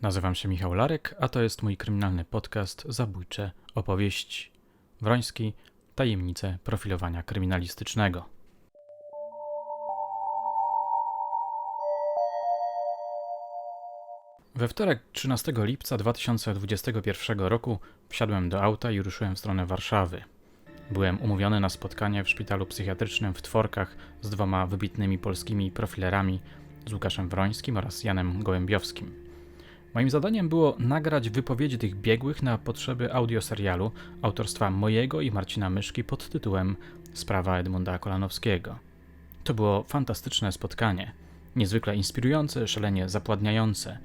Nazywam się Michał Larek, a to jest mój kryminalny podcast Zabójcze opowieści. Wroński Tajemnice profilowania kryminalistycznego. We wtorek 13 lipca 2021 roku wsiadłem do auta i ruszyłem w stronę Warszawy. Byłem umówiony na spotkanie w szpitalu psychiatrycznym w Tworkach z dwoma wybitnymi polskimi profilerami, z Łukaszem Wrońskim oraz Janem Gołębiowskim. Moim zadaniem było nagrać wypowiedzi tych biegłych na potrzeby audioserialu autorstwa mojego i Marcina Myszki pod tytułem Sprawa Edmunda Kolanowskiego. To było fantastyczne spotkanie, niezwykle inspirujące, szalenie zapładniające.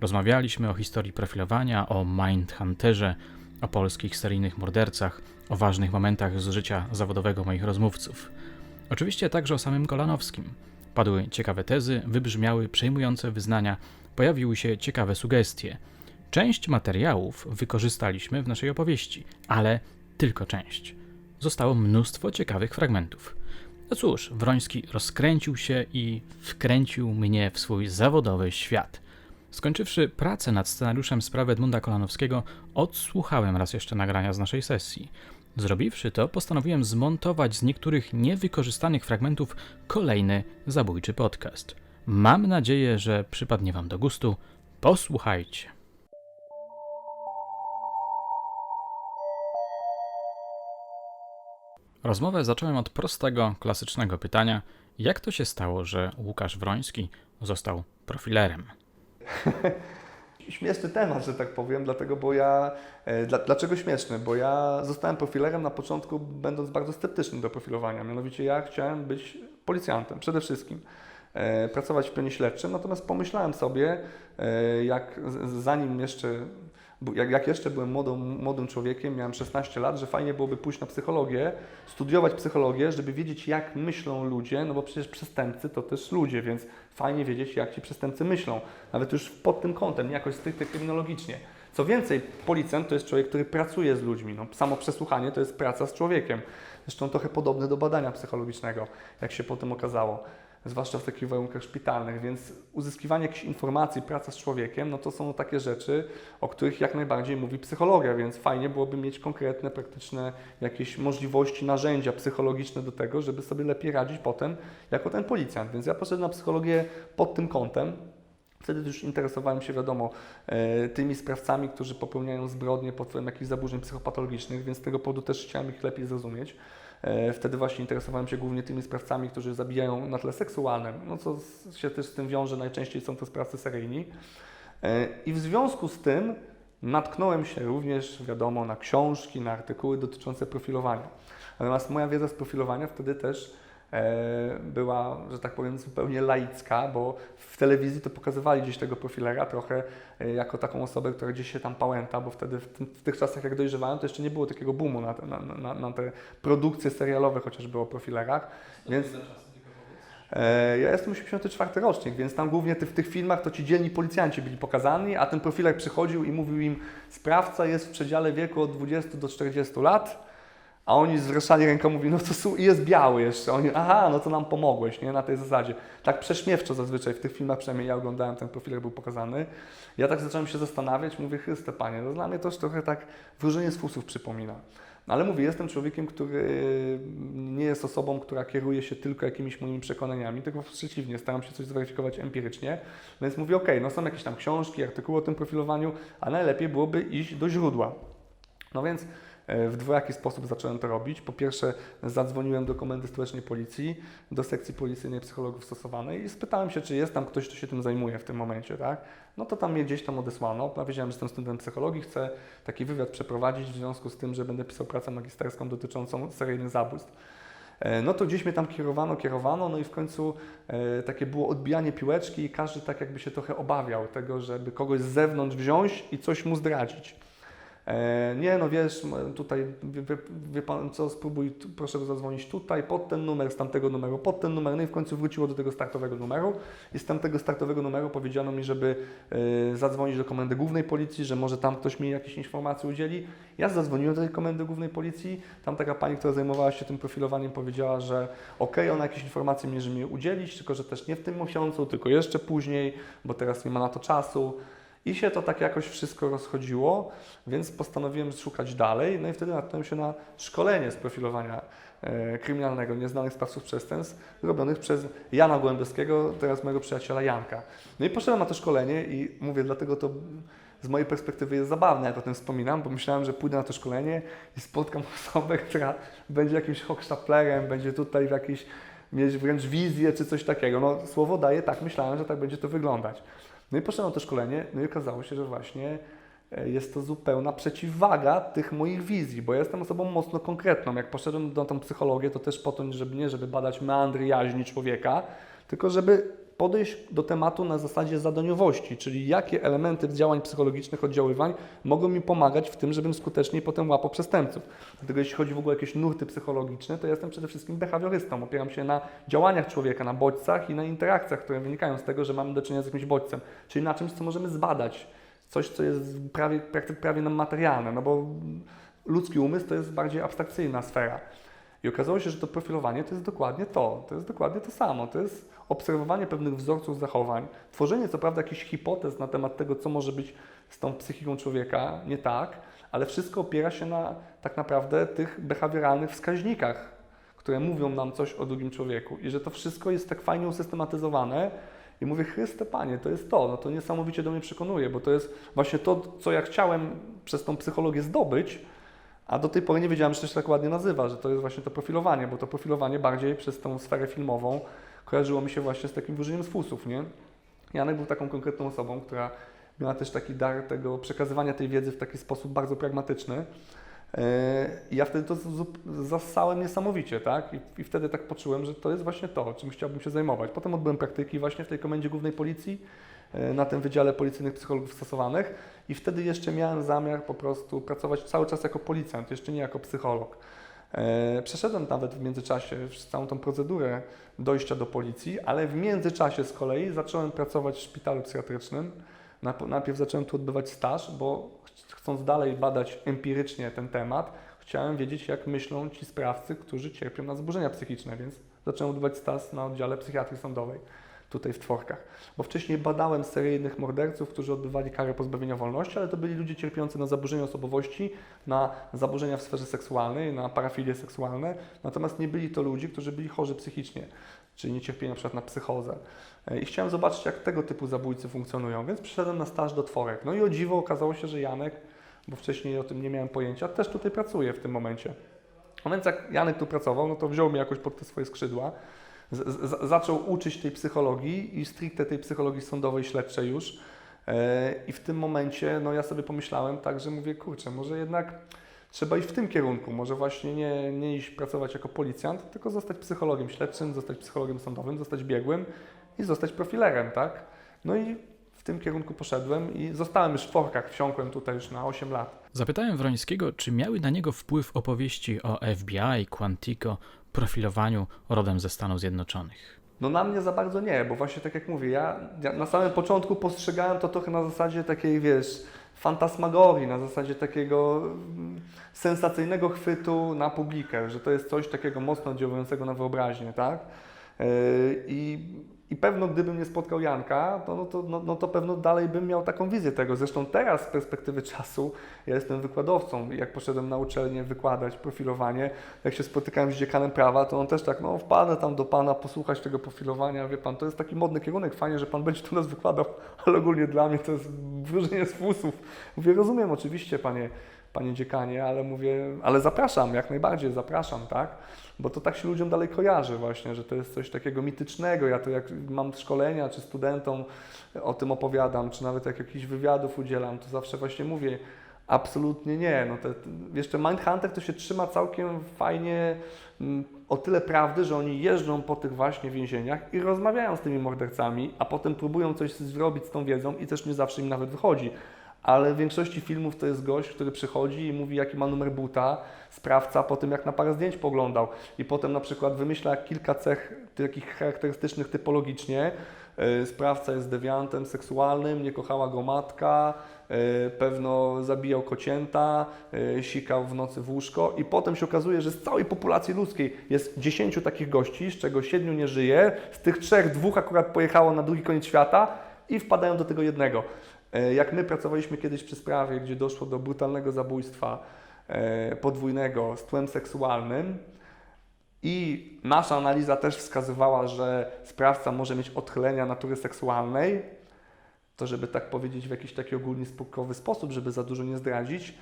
Rozmawialiśmy o historii profilowania, o Mindhunterze, o polskich seryjnych mordercach, o ważnych momentach z życia zawodowego moich rozmówców. Oczywiście także o samym Kolanowskim. Padły ciekawe tezy, wybrzmiały przejmujące wyznania, pojawiły się ciekawe sugestie. Część materiałów wykorzystaliśmy w naszej opowieści, ale tylko część. Zostało mnóstwo ciekawych fragmentów. No cóż, Wroński rozkręcił się i wkręcił mnie w swój zawodowy świat. Skończywszy pracę nad scenariuszem sprawy Edmunda Kolanowskiego, odsłuchałem raz jeszcze nagrania z naszej sesji. Zrobiwszy to, postanowiłem zmontować z niektórych niewykorzystanych fragmentów kolejny zabójczy podcast. Mam nadzieję, że przypadnie Wam do gustu. Posłuchajcie. Rozmowę zacząłem od prostego, klasycznego pytania: jak to się stało, że Łukasz Wroński został profilerem? Śmieszny temat, że tak powiem, dlatego, bo ja. e, Dla, dlaczego śmieszny? Bo ja zostałem profilerem na początku, będąc bardzo sceptyczny do profilowania. Mianowicie ja chciałem być policjantem przede wszystkim. E, pracować w pionie śledczym, natomiast pomyślałem sobie, e, jak zanim jeszcze, jak, jak jeszcze byłem młodym człowiekiem, miałem 16 lat, że fajnie byłoby pójść na psychologię, studiować psychologię, żeby wiedzieć, jak myślą ludzie, no bo przecież przestępcy to też ludzie, więc fajnie wiedzieć, jak ci przestępcy myślą. Nawet już pod tym kątem, nie jakoś stricte kryminologicznie. Co więcej, policjant to jest człowiek, który pracuje z ludźmi. No, samo przesłuchanie to jest praca z człowiekiem. Zresztą trochę podobne do badania psychologicznego, jak się potem okazało zwłaszcza w takich warunkach szpitalnych, więc uzyskiwanie jakichś informacji, praca z człowiekiem, no to są takie rzeczy, o których jak najbardziej mówi psychologia, więc fajnie byłoby mieć konkretne, praktyczne jakieś możliwości, narzędzia psychologiczne do tego, żeby sobie lepiej radzić potem jako ten policjant. Więc ja poszedłem na psychologię pod tym kątem. Wtedy już interesowałem się, wiadomo, e, tymi sprawcami, którzy popełniają zbrodnie pod wpływem jakichś zaburzeń psychopatologicznych, więc z tego powodu też chciałem ich lepiej zrozumieć. E, Wtedy właśnie interesowałem się głównie tymi sprawcami, którzy zabijają na tle seksualnym, no co się też z tym wiąże, najczęściej są to sprawcy seryjni. E, I w związku z tym natknąłem się również, wiadomo, na książki, na artykuły dotyczące profilowania. Natomiast moja wiedza z profilowania wtedy też była, że tak powiem, zupełnie laicka, bo w telewizji to pokazywali gdzieś tego profilera trochę e, jako taką osobę, która gdzieś się tam pałęta, bo wtedy w, tym, w tych czasach, jak dojrzewałem, to jeszcze nie było takiego boomu na te, na, na, na te produkcje serialowe, chociażby o profilerach, więc... E, Ja jestem 84 rocznik, więc tam głównie ty, w tych filmach to ci dzielni policjanci byli pokazani, a ten profiler przychodził i mówił im, sprawca jest w przedziale wieku od 20 do 40 lat, a oni zwracali ręką, mówi, no to i jest biały jeszcze. Oni, aha, no to nam pomogłeś, nie, na tej zasadzie. Tak prześmiewczo zazwyczaj w tych filmach, przynajmniej ja oglądałem, ten profiler był pokazany. Ja tak zacząłem się zastanawiać, mówię, Chryste Panie, no dla mnie to trochę tak wróżenie z fusów przypomina. No ale mówię, jestem człowiekiem, który nie jest osobą, która kieruje się tylko jakimiś moimi przekonaniami, tylko przeciwnie, staram się coś zweryfikować empirycznie, więc mówię, ok, no są jakieś tam książki, artykuły o tym profilowaniu, a najlepiej byłoby iść do źródła. No więc w dwojaki sposób zacząłem to robić. Po pierwsze, zadzwoniłem do Komendy Stołecznej Policji, do sekcji policyjnej psychologów stosowanej i spytałem się, czy jest tam ktoś, kto się tym zajmuje w tym momencie, tak? No to tam mnie gdzieś tam odesłano. Ja wiedziałem, że jestem studentem psychologii, chcę taki wywiad przeprowadzić w związku z tym, że będę pisał pracę magisterską dotyczącą seryjnych zabójstw. E, No to gdzieś mnie tam kierowano, kierowano, no i w końcu e, takie było odbijanie piłeczki i każdy tak jakby się trochę obawiał tego, żeby kogoś z zewnątrz wziąć i coś mu zdradzić. E, nie, no wiesz, tutaj wie, wie, pan co, spróbuj, proszę zadzwonić tutaj, pod ten numer, z tamtego numeru, pod ten numer, no i w końcu wróciło do tego startowego numeru i z tamtego startowego numeru powiedziano mi, żeby e, zadzwonić do komendy głównej policji, że może tam ktoś mi jakieś informacje udzieli. Ja zadzwoniłem do tej komendy głównej policji, tam taka pani, która zajmowała się tym profilowaniem powiedziała, że okej, ona jakieś informacje może mi udzielić, tylko że też nie w tym miesiącu, tylko jeszcze później, bo teraz nie ma na to czasu. I się to tak jakoś wszystko rozchodziło, więc postanowiłem szukać dalej. No i wtedy natknąłem się na szkolenie z profilowania e, kryminalnego nieznanych sprawców przestępstw robionych przez Jana Głębowskiego, teraz mojego przyjaciela Janka. No i poszedłem na to szkolenie i mówię, dlatego to z mojej perspektywy jest zabawne, jak o tym wspominam, bo myślałem, że pójdę na to szkolenie i spotkam osobę, która będzie jakimś hochsztaplerem, będzie tutaj w jakiejś, mieć wręcz wizję czy coś takiego. No słowo daje, tak myślałem, że tak będzie to wyglądać. No i poszedłem na to szkolenie, no i okazało się, że właśnie e, jest to zupełna przeciwwaga tych moich wizji, bo ja jestem osobą mocno konkretną. Jak poszedłem na tą psychologię, to też po to, żeby nie żeby badać meandry jaźni człowieka, tylko żeby podejść do tematu na zasadzie zadaniowości, czyli jakie elementy działań psychologicznych, oddziaływań mogą mi pomagać w tym, żebym skuteczniej potem łapał przestępców. Dlatego jeśli chodzi w ogóle o jakieś nurty psychologiczne, to ja jestem przede wszystkim behawiorystą. Opieram się na działaniach człowieka, na bodźcach i na interakcjach, które wynikają z tego, że mamy do czynienia z jakimś bodźcem, czyli na czymś, co możemy zbadać. Coś, co jest prawie, prawie, nam materialne, no bo ludzki umysł to jest bardziej abstrakcyjna sfera. I okazało się, że to profilowanie to jest dokładnie to. To jest dokładnie to samo. To jest obserwowanie pewnych wzorców zachowań, tworzenie co prawda jakichś hipotez na temat tego, co może być z tą psychiką człowieka nie tak, ale wszystko opiera się na tak naprawdę tych behawioralnych wskaźnikach, które mówią nam coś o drugim człowieku. I że to wszystko jest tak fajnie usystematyzowane. I mówię, Chryste Panie, to jest to. No to niesamowicie do mnie przekonuje, bo to jest właśnie to, co ja chciałem przez tą psychologię zdobyć, a do tej pory nie wiedziałem, że to się tak ładnie nazywa, że to jest właśnie to profilowanie, bo to profilowanie bardziej przez tą sferę filmową kojarzyło mi się właśnie z takim wyżyciem z fusów, nie? Janek był taką konkretną osobą, która miała też taki dar tego przekazywania tej wiedzy w taki sposób bardzo pragmatyczny. I ja wtedy to zassałem niesamowicie, tak? I, I wtedy tak poczułem, że to jest właśnie to, czym chciałbym się zajmować. Potem odbyłem praktyki właśnie w tej Komendzie Głównej Policji, yy, na tym Wydziale Policyjnych Psychologów Stosowanych i wtedy jeszcze miałem zamiar po prostu pracować cały czas jako policjant, jeszcze nie jako psycholog. E, Przeszedłem nawet w międzyczasie całą tą procedurę dojścia do policji, ale w międzyczasie z kolei zacząłem pracować w szpitalu psychiatrycznym. Najpierw zacząłem tu odbywać staż, bo ch- chcąc dalej badać empirycznie ten temat, chciałem wiedzieć, jak myślą ci sprawcy, którzy cierpią na zaburzenia psychiczne, więc zacząłem odbywać staż na oddziale psychiatrii sądowej tutaj w Tworkach. Bo wcześniej badałem seryjnych morderców, którzy odbywali karę pozbawienia wolności, ale to byli ludzie cierpiący na zaburzenia osobowości, na zaburzenia w sferze seksualnej, na parafilie seksualne, natomiast nie byli to ludzie, którzy byli chorzy psychicznie, czyli nie cierpieli na przykład na psychozę. E, I chciałem zobaczyć, jak tego typu zabójcy funkcjonują, więc przyszedłem na staż do Tworek. No i o dziwo okazało się, że Janek, bo wcześniej o tym nie miałem pojęcia, też tutaj pracuje w tym momencie. No więc jak Janek tu pracował, no to wziął mnie jakoś pod te swoje skrzydła, z, z, zaczął uczyć tej psychologii i stricte tej psychologii sądowej, śledczej już. E, I w tym momencie, no ja sobie pomyślałem tak, że mówię, kurczę, może jednak trzeba iść w tym kierunku, może właśnie nie, nie iść pracować jako policjant, tylko zostać psychologiem śledczym, zostać psychologiem sądowym, zostać biegłym i zostać profilerem, tak? No i w tym kierunku poszedłem i zostałem już w Forkach, wsiąkłem tutaj już na 8 lat. Zapytałem Wrońskiego, czy miały na niego wpływ opowieści o FBI, Quantico, profilowaniu rodem ze Stanów Zjednoczonych. No na mnie za bardzo nie, bo właśnie tak jak mówię, ja, ja na samym początku postrzegałem to trochę na zasadzie takiej, wiesz, fantasmagorii, na zasadzie takiego mm, sensacyjnego chwytu na publikę, że to jest coś takiego mocno oddziałującego na wyobraźnię, tak? Yy, I, I pewno gdybym nie spotkał Janka, to, no, to, no, no to pewno dalej bym miał taką wizję tego. Zresztą teraz z perspektywy czasu ja jestem wykładowcą. Jak poszedłem na uczelnię wykładać profilowanie, jak się spotykałem z dziekanem prawa, to on też tak, no wpadę tam do Pana posłuchać tego profilowania. Wie Pan, to jest taki modny kierunek, fajnie, że Pan będzie tu nas wykładał, ale ogólnie dla mnie to jest wróżenie z fusów. Mówię, rozumiem oczywiście Panie, Panie dziekanie, ale mówię, ale zapraszam, jak najbardziej zapraszam, tak? Bo to tak się ludziom dalej kojarzy właśnie, że to jest coś takiego mitycznego. Ja to jak mam szkolenia, czy studentom o tym opowiadam, czy nawet jak jakichś wywiadów udzielam, to zawsze właśnie mówię, absolutnie nie. No te, jeszcze Mindhunter to się trzyma całkiem fajnie mm, o tyle prawdy, że oni jeżdżą po tych właśnie więzieniach i rozmawiają z tymi mordercami, a potem próbują coś zrobić z tą wiedzą i też nie zawsze im nawet wychodzi. Ale w większości filmów to jest gość, który przychodzi i mówi, jaki ma numer buta, sprawca po tym, jak na parę zdjęć poglądał. I potem na przykład wymyśla kilka cech takich charakterystycznych typologicznie. Yy, Sprawca jest dewiantem seksualnym, nie kochała go matka, yy, pewno zabijał kocięta, yy, sikał w nocy w łóżko i potem się okazuje, że z całej populacji ludzkiej jest 10 takich gości, z czego 7 nie żyje, z tych trzech dwóch akurat pojechało na drugi koniec świata i wpadają do tego jednego. E, Jak my pracowaliśmy kiedyś przy sprawie, gdzie doszło do brutalnego zabójstwa e, podwójnego z tłem seksualnym i nasza analiza też wskazywała, że sprawca może mieć odchylenia natury seksualnej, to żeby tak powiedzieć w jakiś taki ogólnie spokojny sposób, żeby za dużo nie zdradzić.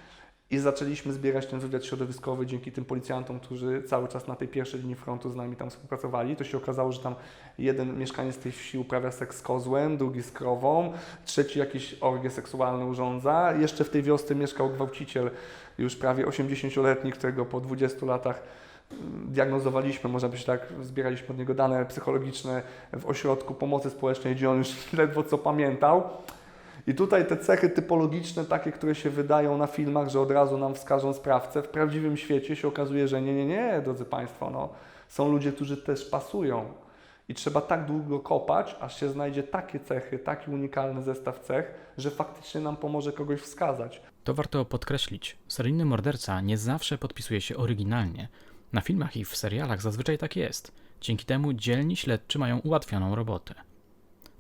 I zaczęliśmy zbierać ten wywiad środowiskowy dzięki tym policjantom, którzy cały czas na tej pierwszej linii frontu z nami tam współpracowali. To się okazało, że tam jeden mieszkaniec tej wsi uprawia seks z kozłem, drugi z krową, trzeci jakieś orgie seksualne urządza. Jeszcze w tej wiosce mieszkał gwałciciel, już prawie 80-letni, którego po 20 latach mm, diagnozowaliśmy, można być tak, zbieraliśmy od niego dane psychologiczne w ośrodku pomocy społecznej, gdzie on już ledwo co pamiętał. I tutaj te cechy typologiczne, takie, które się wydają na filmach, że od razu nam wskażą sprawcę, w prawdziwym świecie się okazuje, że nie, nie, nie, drodzy Państwo, no, są ludzie, którzy też pasują. I trzeba tak długo kopać, aż się znajdzie takie cechy, taki unikalny zestaw cech, że faktycznie nam pomoże kogoś wskazać. To warto podkreślić. Seryjny morderca nie zawsze podpisuje się oryginalnie. Na filmach i w serialach zazwyczaj tak jest. Dzięki temu dzielni śledczy mają ułatwioną robotę.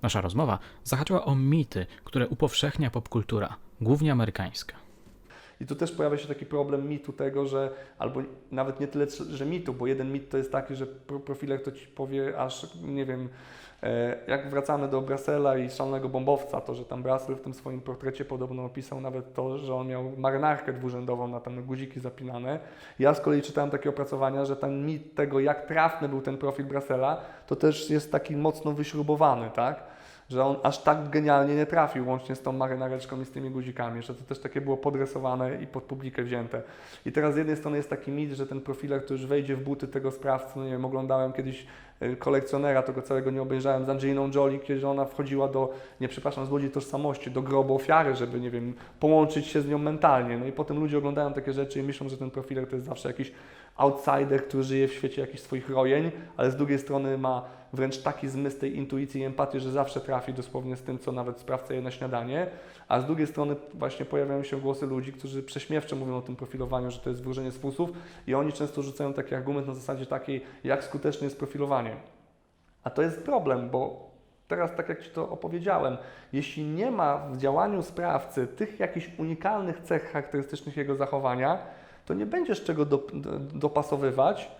Nasza rozmowa zahaczyła o mity, które upowszechnia popkultura, głównie amerykańska. I tu też pojawia się taki problem mitu tego, że albo nawet nie tyle, że mitu, bo jeden mit to jest taki, że pro- profiler to ci powie aż, nie wiem, e, jak wracamy do Brasela i szalonego bombowca, to, że tam Brasel w tym swoim portrecie podobno opisał nawet to, że on miał marynarkę dwurzędową na tam guziki zapinane. Ja z kolei czytałem takie opracowania, że ten mit tego, jak trafny był ten profil Brasela, to też jest taki mocno wyśrubowany, tak? Że on aż tak genialnie nie trafił, łącznie z tą marynareczką i z tymi guzikami, że to też takie było podresowane i pod publikę wzięte. I teraz z jednej strony jest taki mit, że ten profiler to już wejdzie w buty tego sprawcy, no nie wiem, oglądałem kiedyś y, kolekcjonera, tego całego nie obejrzałem, z Angeliną Jolie, kiedy ona wchodziła do, nie przepraszam, złodzi tożsamości, do grobu ofiary, żeby, nie wiem, połączyć się z nią mentalnie. No i potem ludzie oglądają takie rzeczy i myślą, że ten profiler to jest zawsze jakiś outsider, który żyje w świecie jakichś swoich rojeń, ale z drugiej strony ma wręcz taki zmysł tej intuicji i empatii, że zawsze trafi dosłownie z tym, co nawet sprawca je na śniadanie, a z drugiej strony właśnie pojawiają się głosy ludzi, którzy prześmiewczo mówią o tym profilowaniu, że to jest wróżenie z fusów i oni często rzucają taki argument na zasadzie takiej, jak skuteczne jest profilowanie. A to jest problem, bo teraz tak jak Ci to opowiedziałem, jeśli nie ma w działaniu sprawcy tych jakichś unikalnych cech charakterystycznych jego zachowania, to nie będziesz czego do, do, dopasowywać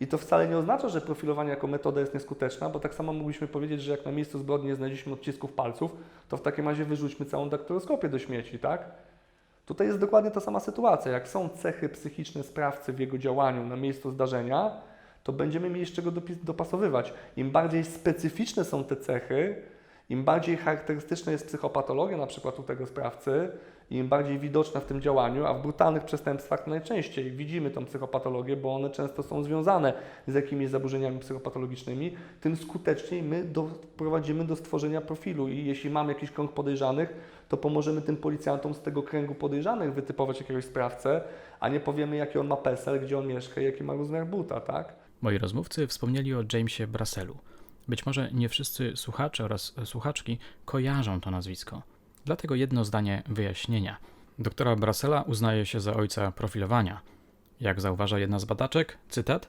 i to wcale nie oznacza, że profilowanie jako metoda jest nieskuteczna, bo tak samo mogliśmy powiedzieć, że jak na miejscu zbrodni nie znaleźliśmy odcisków palców, to w takim razie wyrzućmy całą daktyloskopię do śmieci, tak? Tutaj jest dokładnie ta sama sytuacja. Jak są cechy psychiczne sprawcy w jego działaniu na miejscu zdarzenia, to będziemy mieli z czego dopasowywać. Im bardziej specyficzne są te cechy, im bardziej charakterystyczna jest psychopatologia na przykład u tego sprawcy, im bardziej widoczna w tym działaniu, a w brutalnych przestępstwach najczęściej widzimy tą psychopatologię, bo one często są związane z jakimiś zaburzeniami psychopatologicznymi, tym skuteczniej my doprowadzimy do stworzenia profilu i jeśli mamy jakiś krąg podejrzanych, to pomożemy tym policjantom z tego kręgu podejrzanych wytypować jakiegoś sprawcę, a nie powiemy jaki on ma PESEL, gdzie on mieszka i jaki ma rozmiar buta, tak? Moi rozmówcy wspomnieli o Jamesie Brasselu. Być może nie wszyscy słuchacze oraz słuchaczki kojarzą to nazwisko. Dlatego jedno zdanie wyjaśnienia. Doktora Brassela uznaje się za ojca profilowania. Jak zauważa jedna z badaczek, cytat,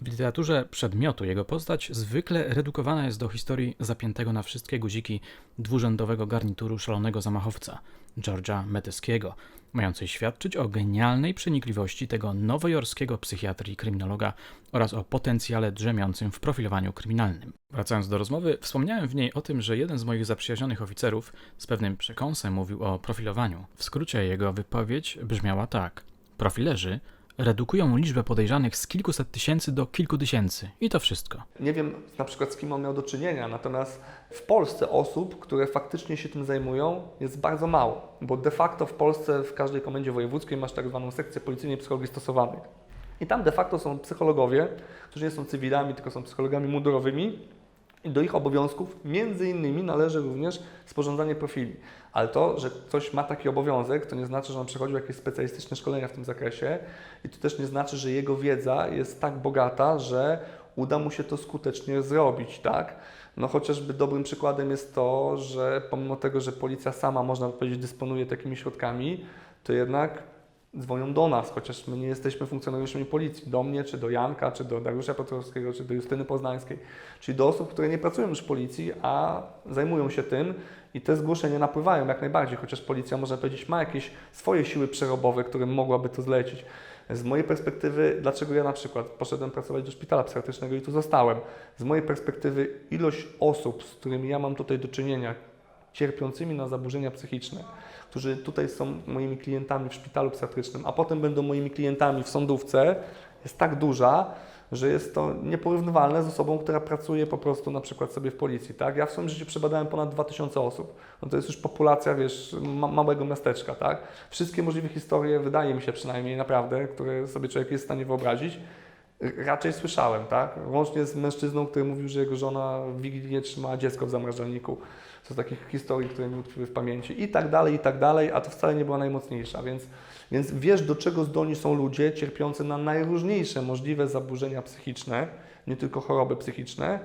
w literaturze przedmiotu jego postać zwykle redukowana jest do historii zapiętego na wszystkie guziki dwurzędowego garnituru szalonego zamachowca, George'a Meteskiego, mającej świadczyć o genialnej przenikliwości tego nowojorskiego psychiatry i kryminologa oraz o potencjale drzemiącym w profilowaniu kryminalnym. Wracając do rozmowy, wspomniałem w niej o tym, że jeden z moich zaprzyjaźnionych oficerów z pewnym przekąsem mówił o profilowaniu. W skrócie jego wypowiedź brzmiała tak: Profilerzy redukują liczbę podejrzanych z kilkuset tysięcy do kilku tysięcy i to wszystko. Nie wiem na przykład z kim on miał do czynienia, natomiast w Polsce osób, które faktycznie się tym zajmują, jest bardzo mało, bo de facto w Polsce w każdej komendzie wojewódzkiej masz tak zwaną sekcję policyjnej psychologii stosowanych. I tam de facto są psychologowie, którzy nie są cywilami, tylko są psychologami mundurowymi do ich obowiązków między innymi należy również sporządzanie profili. Ale to, że ktoś ma taki obowiązek, to nie znaczy, że on przechodził jakieś specjalistyczne szkolenia w tym zakresie i to też nie znaczy, że jego wiedza jest tak bogata, że uda mu się to skutecznie zrobić, tak? No chociażby dobrym przykładem jest to, że pomimo tego, że policja sama, można powiedzieć, dysponuje takimi środkami, to jednak dzwonią do nas, chociaż my nie jesteśmy funkcjonariuszami policji, do mnie, czy do Janka, czy do Dariusza Piotrowskiego, czy do Justyny Poznańskiej, czyli do osób, które nie pracują już w policji, a zajmują się tym i te zgłoszenia napływają jak najbardziej, chociaż policja, można powiedzieć, ma jakieś swoje siły przerobowe, którym mogłaby to zlecić. Z mojej perspektywy, dlaczego ja na przykład poszedłem pracować do szpitala psychiatrycznego i tu zostałem? Z mojej perspektywy ilość osób, z którymi ja mam tutaj do czynienia, cierpiącymi na zaburzenia psychiczne, którzy tutaj są moimi klientami w szpitalu psychiatrycznym, a potem będą moimi klientami w sądówce, jest tak duża, że jest to nieporównywalne z osobą, która pracuje po prostu na przykład sobie w policji, tak? Ja w swoim życiu przebadałem ponad 2000 osób. No to jest już populacja, wiesz, ma małego miasteczka, tak? Wszystkie możliwe historie, wydaje mi się przynajmniej naprawdę, które sobie człowiek jest w stanie wyobrazić, raczej słyszałem, tak? Łącznie z mężczyzną, który mówił, że jego żona w Wigilię trzymała dziecko w zamrażalniku. Z takich historii, które mi utkwiły w pamięci. I tak dalej, i tak dalej, a to wcale nie była najmocniejsza, więc, więc wiesz, do czego zdolni są ludzie cierpiący na najróżniejsze możliwe zaburzenia psychiczne, nie tylko choroby psychiczne,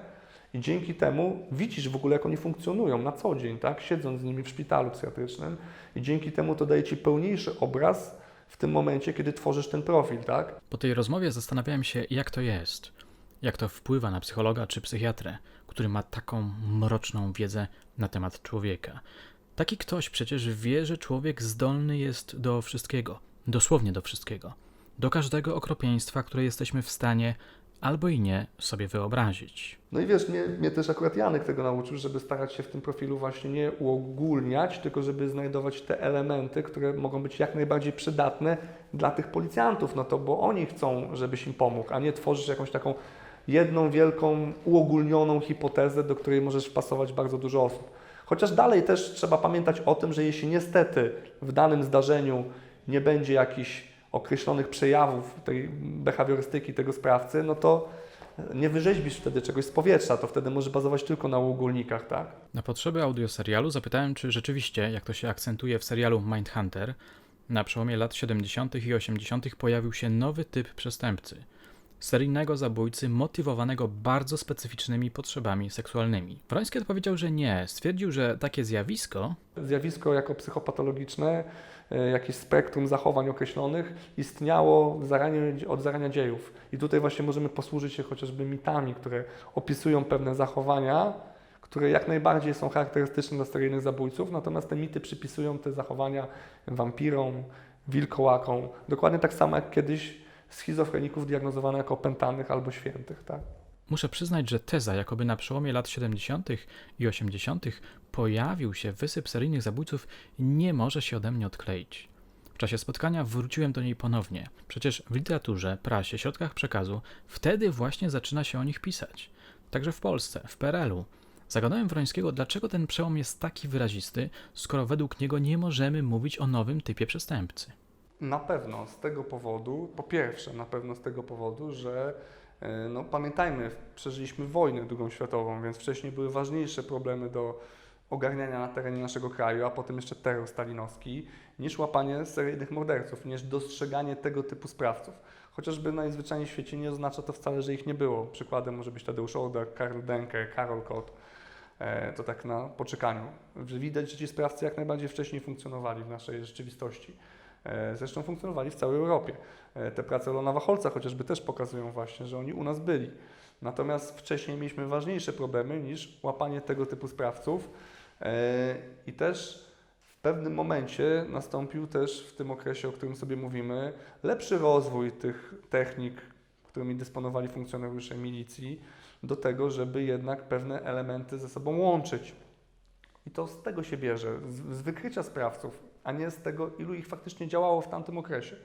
i dzięki temu widzisz w ogóle, jak oni funkcjonują na co dzień, tak? siedząc z nimi w szpitalu psychiatrycznym, i dzięki temu to daje ci pełniejszy obraz w tym momencie, kiedy tworzysz ten profil, tak? Po tej rozmowie zastanawiałem się, jak to jest. Jak to wpływa na psychologa czy psychiatrę, który ma taką mroczną wiedzę na temat człowieka. Taki ktoś przecież wie, że człowiek zdolny jest do wszystkiego, dosłownie do wszystkiego. Do każdego okropieństwa, które jesteśmy w stanie albo i nie sobie wyobrazić. No i wiesz, mnie, mnie też akurat Janek tego nauczył, żeby starać się w tym profilu właśnie nie uogólniać, tylko żeby znajdować te elementy, które mogą być jak najbardziej przydatne dla tych policjantów, no to bo oni chcą, żebyś im pomógł, a nie tworzysz jakąś taką jedną wielką, uogólnioną hipotezę, do której możesz wpasować bardzo dużo osób. Chociaż dalej też trzeba pamiętać o tym, że jeśli niestety w danym zdarzeniu nie będzie jakichś określonych przejawów tej behawiorystyki tego sprawcy, no to nie wyrzeźbisz wtedy czegoś z powietrza, to wtedy może bazować tylko na uogólnikach, tak? Na potrzeby audioserialu zapytałem, czy rzeczywiście, jak to się akcentuje w serialu Mindhunter, na przełomie lat 70. i 80. pojawił się nowy typ przestępcy. Seryjnego zabójcy motywowanego bardzo specyficznymi potrzebami seksualnymi. Wroński odpowiedział, że nie. Stwierdził, że takie zjawisko Zjawisko jako psychopatologiczne, e, jakieś spektrum zachowań określonych istniało w zaraniu, od zarania dziejów. I tutaj właśnie możemy posłużyć się chociażby mitami, które opisują pewne zachowania, które jak najbardziej są charakterystyczne dla seryjnych zabójców, natomiast te mity przypisują te zachowania wampirom, wilkołakom, dokładnie tak samo jak kiedyś schizofreników diagnozowano jako opętanych albo świętych. Tak? Muszę przyznać, że teza, jakoby na przełomie lat 70. i 80. pojawił się wysyp seryjnych zabójców, nie może się ode mnie odkleić. W czasie spotkania wróciłem do niej ponownie. Przecież w literaturze, prasie, środkach przekazu wtedy właśnie zaczyna się o nich pisać. Także w Polsce, w PRL-u. Zagadałem Wrońskiego, dlaczego ten przełom jest taki wyrazisty, skoro według niego nie możemy mówić o nowym typie przestępcy. Na pewno z tego powodu, po pierwsze, na pewno z tego powodu, że e, no, pamiętajmy, przeżyliśmy wojnę drugą światową, więc wcześniej były ważniejsze problemy do ogarniania na terenie naszego kraju, a potem jeszcze terror stalinowski, niż łapanie seryjnych morderców, niż dostrzeganie tego typu sprawców. Chociażby najzwyczajniej w świecie nie oznacza to wcale, że ich nie było. Przykładem może być Tadeusz Order, Karl Denker, Karol Kot. E, To tak na poczekaniu. Widać, że ci sprawcy jak najbardziej wcześniej funkcjonowali w naszej rzeczywistości. E, Zresztą funkcjonowali w całej Europie. E, Te prace Lona Wacholca chociażby też pokazują właśnie, że oni u nas byli. Natomiast wcześniej mieliśmy ważniejsze problemy niż łapanie tego typu sprawców. E, I też w pewnym momencie nastąpił też w tym okresie, o którym sobie mówimy, lepszy rozwój tych technik, którymi dysponowali funkcjonariusze milicji, do tego, żeby jednak pewne elementy ze sobą łączyć. I to z tego się bierze, z, z wykrycia sprawców, a nie z tego, ilu ich faktycznie działało w tamtym okresie.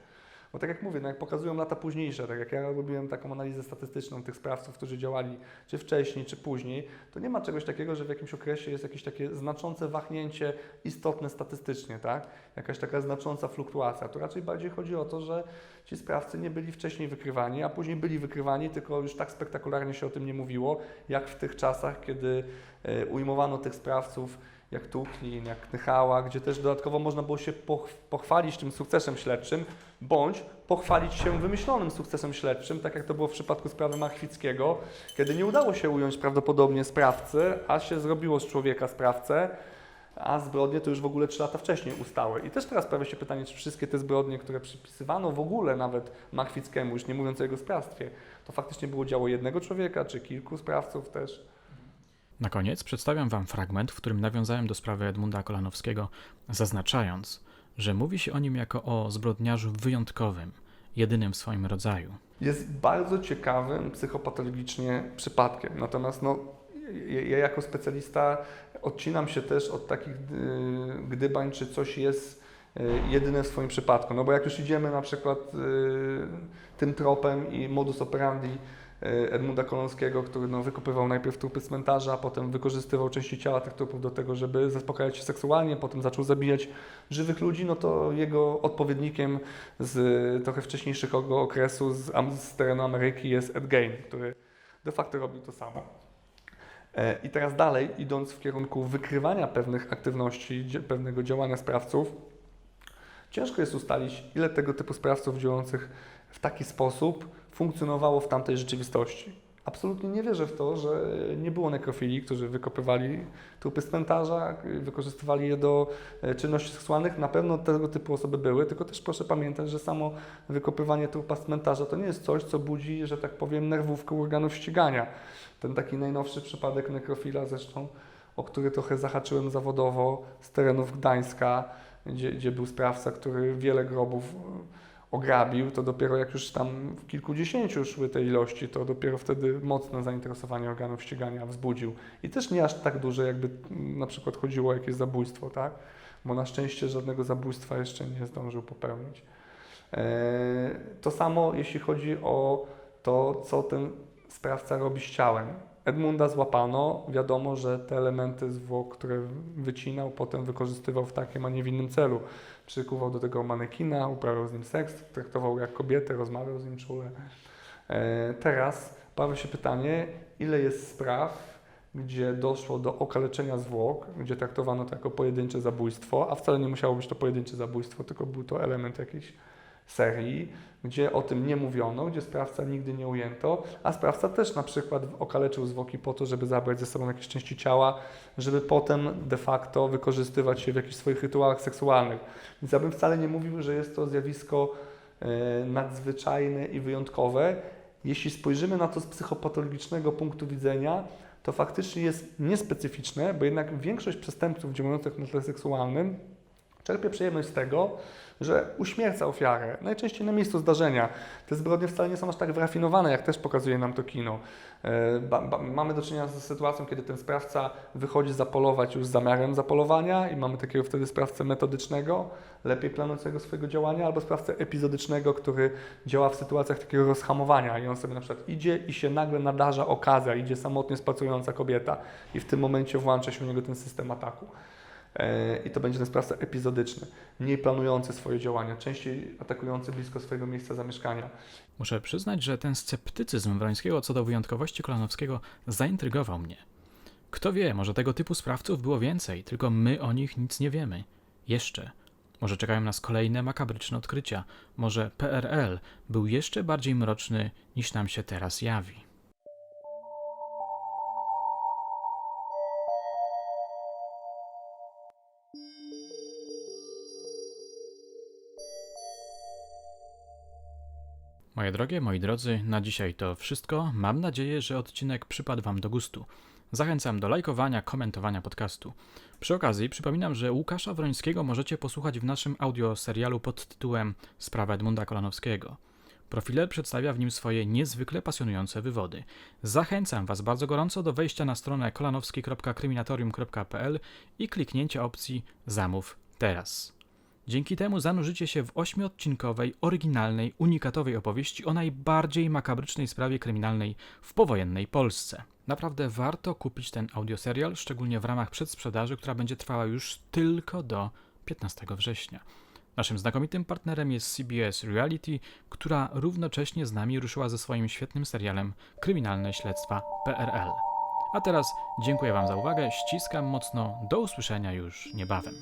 Bo tak jak mówię, no jak pokazują lata późniejsze, tak jak ja robiłem taką analizę statystyczną tych sprawców, którzy działali czy wcześniej, czy później, to nie ma czegoś takiego, że w jakimś okresie jest jakieś takie znaczące wahnięcie istotne statystycznie, tak? Jakaś taka znacząca fluktuacja. Tu raczej bardziej chodzi o to, że ci sprawcy nie byli wcześniej wykrywani, a później byli wykrywani, tylko już tak spektakularnie się o tym nie mówiło, jak w tych czasach, kiedy e, ujmowano tych sprawców jak Tuklin, jak Knychała, gdzie też dodatkowo można było się poch- pochwalić tym sukcesem śledczym, bądź pochwalić się wymyślonym sukcesem śledczym, tak jak to było w przypadku sprawy Machwickiego, kiedy nie udało się ująć prawdopodobnie sprawcy, a się zrobiło z człowieka sprawcę, a zbrodnie to już w ogóle 3 lata wcześniej ustały. I też teraz pojawia się pytanie, czy wszystkie te zbrodnie, które przypisywano w ogóle nawet Machwickiemu, już nie mówiąc o jego sprawstwie, to faktycznie było dzieło jednego człowieka, czy kilku sprawców też. Na koniec przedstawiam Wam fragment, w którym nawiązałem do sprawy Edmunda Kolanowskiego, zaznaczając, że mówi się o nim jako o zbrodniarzu wyjątkowym, jedynym w swoim rodzaju. jest bardzo ciekawym psychopatologicznie przypadkiem. Natomiast no, ja ja jako specjalista odcinam się też od takich y, gdybań, czy coś jest y, jedyne w swoim przypadku. No bo jak już idziemy na przykład y, tym tropem i modus operandi Edmunda Kolonskiego, który no, wykopywał najpierw trupy cmentarza, potem wykorzystywał części ciała tych trupów do tego, żeby zaspokajać się seksualnie, potem zaczął zabijać żywych ludzi, no to jego odpowiednikiem z trochę wcześniejszego okresu z, z terenu Ameryki jest Ed Gein, który de facto robił to samo. E, I teraz dalej, idąc w kierunku wykrywania pewnych aktywności, pewnego działania sprawców, ciężko jest ustalić, ile tego typu sprawców działających w taki sposób funkcjonowało w tamtej rzeczywistości. Absolutnie nie wierzę w to, że nie było nekrofilii, którzy wykopywali trupy z cmentarza, wykorzystywali je do e, czynności seksualnych. Na pewno tego typu osoby były, tylko też proszę pamiętać, że samo wykopywanie trupa z cmentarza to nie jest coś, co budzi, że tak powiem, nerwówkę organów ścigania. Ten taki najnowszy przypadek nekrofila zresztą, o który trochę zahaczyłem zawodowo z terenów Gdańska, gdzie, gdzie był sprawca, który wiele grobów ograbił, to dopiero jak już tam w kilkudziesięciu szły te ilości, to dopiero wtedy mocne zainteresowanie organów ścigania wzbudził. I też nie aż tak duże, jakby na przykład chodziło o jakieś zabójstwo, tak? Bo na szczęście żadnego zabójstwa jeszcze nie zdążył popełnić. Eee, To samo jeśli chodzi o to, co ten sprawca robi z ciałem. Edmunda złapano, wiadomo, że te elementy zwłok, które wycinał, potem wykorzystywał w takim, a nie w innym celu. Przykuwał do tego manekina, uprawiał z nim seks, traktował jak kobietę, rozmawiał z nim czule. E, Teraz pojawia się pytanie, ile jest spraw, gdzie doszło do okaleczenia zwłok, gdzie traktowano to jako pojedyncze zabójstwo, a wcale nie musiało być to pojedyncze zabójstwo, tylko był to element jakiejś serii, gdzie o tym nie mówiono, gdzie sprawca nigdy nie ujęto, a sprawca też na przykład okaleczył zwłoki po to, żeby zabrać ze sobą jakieś części ciała, żeby potem de facto wykorzystywać się w jakichś swoich rytuałach seksualnych. Więc ja bym wcale nie mówił, że jest to zjawisko e, nadzwyczajne i wyjątkowe. Jeśli spojrzymy na to z psychopatologicznego punktu widzenia, to faktycznie jest niespecyficzne, bo jednak większość przestępców działających na tle seksualnym czerpie przyjemność z tego, że uśmierca ofiarę, najczęściej na miejscu zdarzenia. Te zbrodnie wcale nie są aż tak wyrafinowane, jak też pokazuje nam to kino. E, Ba, ba, mamy do czynienia z sytuacją, kiedy ten sprawca wychodzi zapolować już z zamiarem zapolowania i mamy takiego wtedy sprawcę metodycznego, lepiej planującego swojego działania, albo sprawcę epizodycznego, który działa w sytuacjach takiego rozhamowania i on sobie na przykład idzie i się nagle nadarza okazja, idzie samotnie spacerująca kobieta i w tym momencie włącza się u niego ten system ataku. E, I to będzie ten sprawca epizodyczny, mniej planujący swoje działania, częściej atakujący blisko swojego miejsca zamieszkania. Muszę przyznać, że ten sceptycyzm Wrońskiego co do wyjątkowości Kolanowskiego zaintrygował mnie. Kto wie, może tego typu sprawców było więcej, tylko my o nich nic nie wiemy. Jeszcze. Może czekają nas kolejne makabryczne odkrycia. Może PRL był jeszcze bardziej mroczny niż nam się teraz jawi. Moje drogie, moi drodzy, na dzisiaj to wszystko. Mam nadzieję, że odcinek przypadł Wam do gustu. Zachęcam do lajkowania, komentowania podcastu. Przy okazji przypominam, że Łukasza Wrońskiego możecie posłuchać w naszym audioserialu pod tytułem Sprawa Edmunda Kolanowskiego. Profiler przedstawia w nim swoje niezwykle pasjonujące wywody. Zachęcam Was bardzo gorąco do wejścia na stronę kolanowski.kryminatorium.pl i kliknięcia opcji Zamów teraz. Dzięki temu zanurzycie się w ośmiodcinkowej, oryginalnej, unikatowej opowieści o najbardziej makabrycznej sprawie kryminalnej w powojennej Polsce. Naprawdę warto kupić ten audioserial, szczególnie w ramach przedsprzedaży, która będzie trwała już tylko do 15 września. Naszym znakomitym partnerem jest CBS Reality, która równocześnie z nami ruszyła ze swoim świetnym serialem Kryminalne Śledztwa PRL. A teraz dziękuję Wam za uwagę, ściskam mocno, do usłyszenia już niebawem.